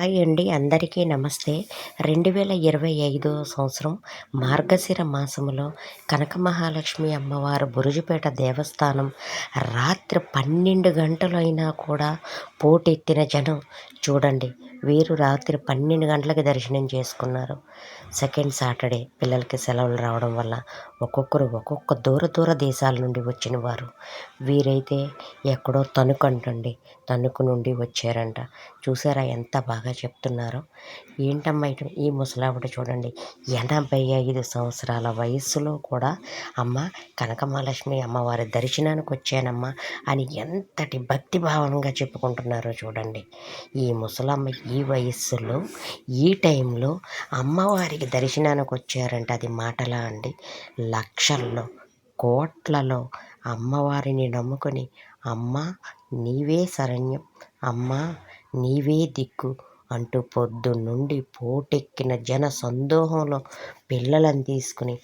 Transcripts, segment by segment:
Hi అండి. అందరికీ నమస్తే. రెండు వేల ఇరవై ఐదో సంవత్సరం మార్గశిర మాసములో కనక మహాలక్ష్మి అమ్మవారు బురుజుపేట దేవస్థానం రాత్రి పన్నెండు గంటలైనా కూడా పోటెత్తిన జనం. చూడండి వీరు రాత్రి పన్నెండు గంటలకి దర్శనం చేసుకున్నారు. సెకండ్ సాటర్డే పిల్లలకి సెలవులు రావడం వల్ల ఒక్కొక్కరు ఒక్కొక్క దూర దూర దేశాల నుండి వచ్చిన వారు. వీరైతే ఎక్కడో తణుకు అంటండి. తణుకు నుండి వచ్చారంట. చూసారా ఎంత బాగా చెప్తున్నారో. ఏంటమ్మా ఇటు ఈ ముసలావిడ చూడండి. ఎనభై ఐదు సంవత్సరాల వయస్సులో కూడా అమ్మ కనకమహాలక్ష్మి అమ్మవారి దర్శనానికి వచ్చానమ్మా అని ఎంతటి భక్తి భావంగా చెప్పుకుంటున్నారో చూడండి. ఈ ముసలమ్మ ఈ వయస్సులో ఈ టైంలో అమ్మవారికి దర్శనానికి వచ్చారంటే అది మాటలా అండి. లక్షల్లో కోట్లలో అమ్మవారిని నమ్ముకొని అమ్మ నీవే శరణ్యం అమ్మ నీవే దిక్కు అంటూ పొద్దున్నుండి పోటెక్కిన జన సందోహంలో పిల్లలను తీసుకుని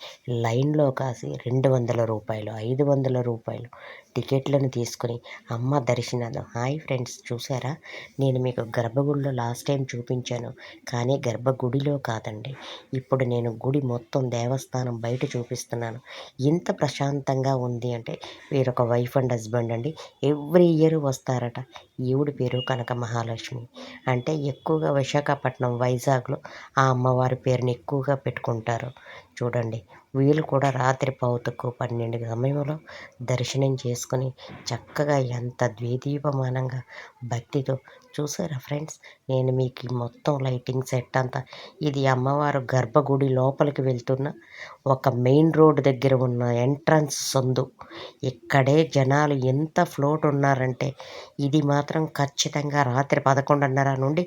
లైన్లో కాసి రెండు వందల రూపాయలు ఐదు వందల రూపాయలు టికెట్లను తీసుకుని అమ్మ దర్శనాలు. హాయ్ ఫ్రెండ్స్ చూసారా నేను మీకు గర్భగుడిలో లాస్ట్ టైం చూపించాను. కానీ గర్భగుడిలో కాదండి. ఇప్పుడు నేను గుడి మొత్తం దేవస్థానం బయట చూపిస్తున్నాను. ఇంత ప్రశాంతంగా ఉంది అంటే వీరొక వైఫ్ అండ్ హస్బెండ్ అండి. ఎవ్రీ ఇయర్ వస్తారట. ఈవిడ పేరు కనక మహాలక్ష్మి. అంటే ఎక్కువగా విశాఖపట్నం వైజాగ్లో ఆ అమ్మవారి పేరుని ఎక్కువగా పెట్టుకుంటారు. చూడండి వీళ్ళు కూడా రాత్రి పావుతక్కువ పన్నెండు సమయంలో దర్శనం చేసుకొని చక్కగా ఎంత ద్విదీపమానంగా భక్తితో చూసారా ఫ్రెండ్స్? నేను మీకు ఈ మొత్తం లైటింగ్ సెట్ అంతా ఇది అమ్మవారు గర్భగుడి లోపలికి వెళ్తున్న ఒక మెయిన్ రోడ్ దగ్గర ఉన్న ఎంట్రన్స్ సందు. ఇక్కడే జనాలు ఎంత ఫ్లోట్ ఉన్నారంటే ఇది మాత్రం ఖచ్చితంగా రాత్రి పదకొండున్నర నుండి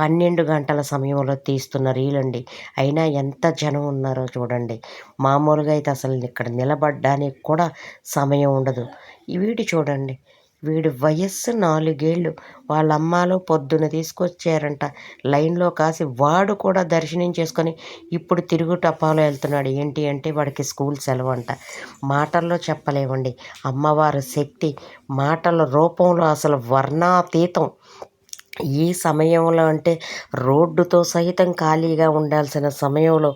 పన్నెండు గంటల సమయంలో తీస్తున్న రీలండి. అయినా ఎంత జనం ఉన్నారో చూడండి. మా మామూలుగా అయితే అసలు ఇక్కడ నిలబడడానికి కూడా సమయం ఉండదు. వీడు చూడండి వీడి వయస్సు నాలుగేళ్ళు వాళ్ళ అమ్మాలో పొద్దున తీసుకొచ్చారంట లైన్లో కాసి వాడు కూడా దర్శనం చేసుకొని ఇప్పుడు తిరుగు టపాలో వెళ్తున్నాడు. ఏంటి అంటే వాడికి స్కూల్ సెలవు అంట మాటల్లో చెప్పలేమండి. అమ్మవారి శక్తి మాటల రూపంలో అసలు వర్ణాతీతం. ఈ సమయంలో అంటే రోడ్డుతో సహితం ఖాళీగా ఉండాల్సిన సమయంలో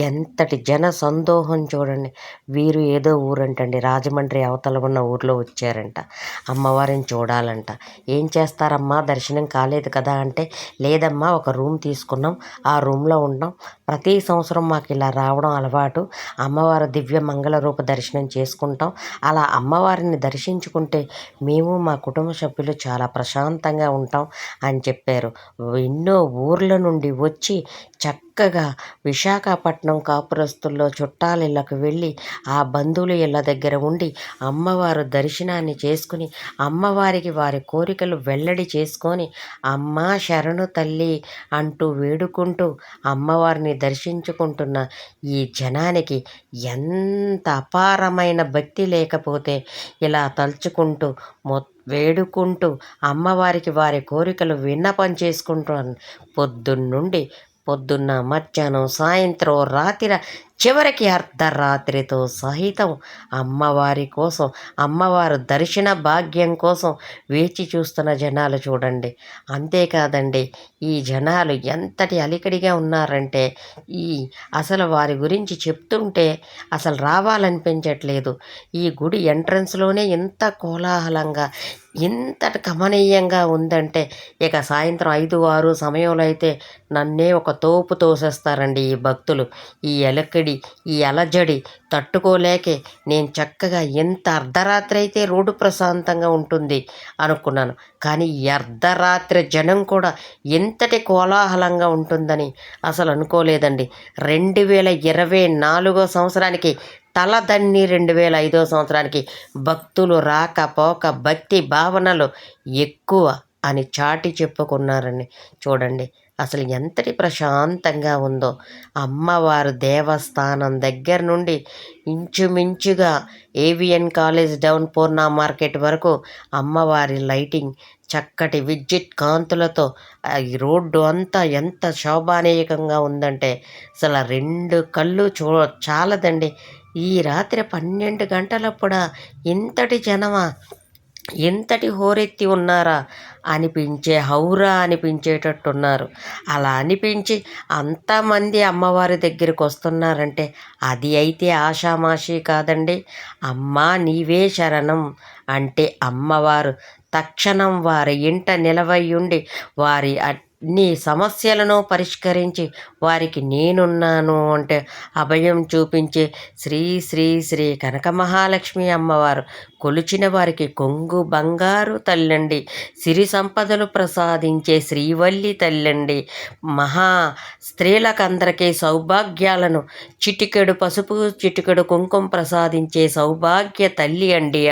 ఎంతటి జన సందోహం చూడండి. వీరు ఏదో ఊరంటండి. రాజమండ్రి అవతల ఉన్న ఊర్లో వచ్చారంట. అమ్మవారిని చూడాలంట. ఏం చేస్తారమ్మా? దర్శనం కాలేదు కదా అంటే లేదమ్మా ఒక రూమ్ తీసుకున్నాం. ఆ రూమ్లో ఉన్నాం. ప్రతి సంవత్సరం మాకు ఇలా రావడం అలవాటు. అమ్మవారి దివ్య మంగళ రూప దర్శనం చేసుకుంటాం. అలా అమ్మవారిని దర్శించుకుంటే మేము మా కుటుంబ సభ్యులు చాలా ప్రశాంతంగా ఉంటాం. అని చెప్పారు. ఎన్నో ఊర్ల నుండి వచ్చి చక్కగా విశాఖపట్నం కాపురస్తుల్లో చుట్టాల ఇళ్ళకు వెళ్ళి ఆ బంధువుల ఇళ్ళ దగ్గర ఉండి అమ్మవారు దర్శనాన్ని చేసుకుని అమ్మవారికి వారి కోరికలు వెల్లడి చేసుకొని అమ్మ శరణు తల్లి అంటూ వేడుకుంటూ అమ్మవారిని దర్శించుకుంటున్న ఈ జనానికి ఎంత అపారమైన భక్తి లేకపోతే ఇలా తలుచుకుంటూ మొత్తం వేడుకుంటూ అమ్మవారికి వారి కోరికలు విన్నపం చేసుకుంటూ పొద్దున్నుండి పొద్దున్న మధ్యాహ్నం సాయంత్రం రాత్రి చివరికి అర్ధరాత్రితో సహితం అమ్మవారి కోసం అమ్మవారు దర్శన భాగ్యం కోసం వేచి చూస్తున్న జనాలు చూడండి. అంతేకాదండి ఈ జనాలు ఎంతటి అలికడిగా ఉన్నారంటే ఈ అసలు వారి గురించి చెప్తుంటే అసలు రావాలనిపించట్లేదు. ఈ గుడి ఎంట్రన్స్లోనే ఇంత కోలాహలంగా ఇంతటి కమనీయంగా ఉందంటే ఇక సాయంత్రం ఐదు ఆరు సమయంలో అయితే నన్నే ఒక తోపు తోసేస్తారండి ఈ భక్తులు. ఈ ఎలక్కడి ఈ అలజడి తట్టుకోలేకే నేను చక్కగా ఎంత అర్ధరాత్రి అయితే రోడ్డు ప్రశాంతంగా ఉంటుంది అనుకున్నాను. కానీ ఈ అర్ధరాత్రి జనం కూడా ఎంతటి కోలాహలంగా ఉంటుందని అసలు అనుకోలేదండి. రెండు వేల ఇరవై నాలుగో సంవత్సరానికి తలదన్ని రెండు వేల ఐదో సంవత్సరానికి భక్తులు రాకపోక భక్తి భావనలు ఎక్కువ అని చాటి చెప్పుకున్నారని చూడండి అసలు ఎంతటి ప్రశాంతంగా ఉందో. అమ్మవారు దేవస్థానం దగ్గర నుండి ఇంచుమించుగా AVN college down Purna market వరకు అమ్మవారి లైటింగ్ చక్కటి విద్యుత్ కాంతులతో ఈ రోడ్డు అంతా ఎంత శోభానీయకంగా ఉందంటే అసలు రెండు కళ్ళు చూ చాలదండి. ఈ రాత్రి పన్నెండు గంటలప్పుడా ఇంతటి జనమా? ఇంతటి హోరెత్తి ఉన్నారా అనిపించే హౌరా అనిపించేటట్టున్నారు. అలా అనిపించి అంతమంది అమ్మవారి దగ్గరికి వస్తున్నారంటే అది అయితే ఆషామాషి కాదండి. అమ్మా నీవే శరణం అంటే అమ్మవారు తక్షణం వారి ఇంట నిలవయ్యుండి వారి నీ సమస్యలను పరిష్కరించి వారికి నేనున్నాను అంటే అభయం చూపించే శ్రీ శ్రీ శ్రీ కనక మహాలక్ష్మి అమ్మవారు కొలిచిన వారికి కొంగు బంగారు తల్లండి. సిరి సంపదలు ప్రసాదించే శ్రీవల్లి తల్లండి. మహా స్త్రీలకందరికీ సౌభాగ్యాలను చిటికెడు పసుపు చిటికెడు కుంకుమ ప్రసాదించే సౌభాగ్య తల్లి అండి.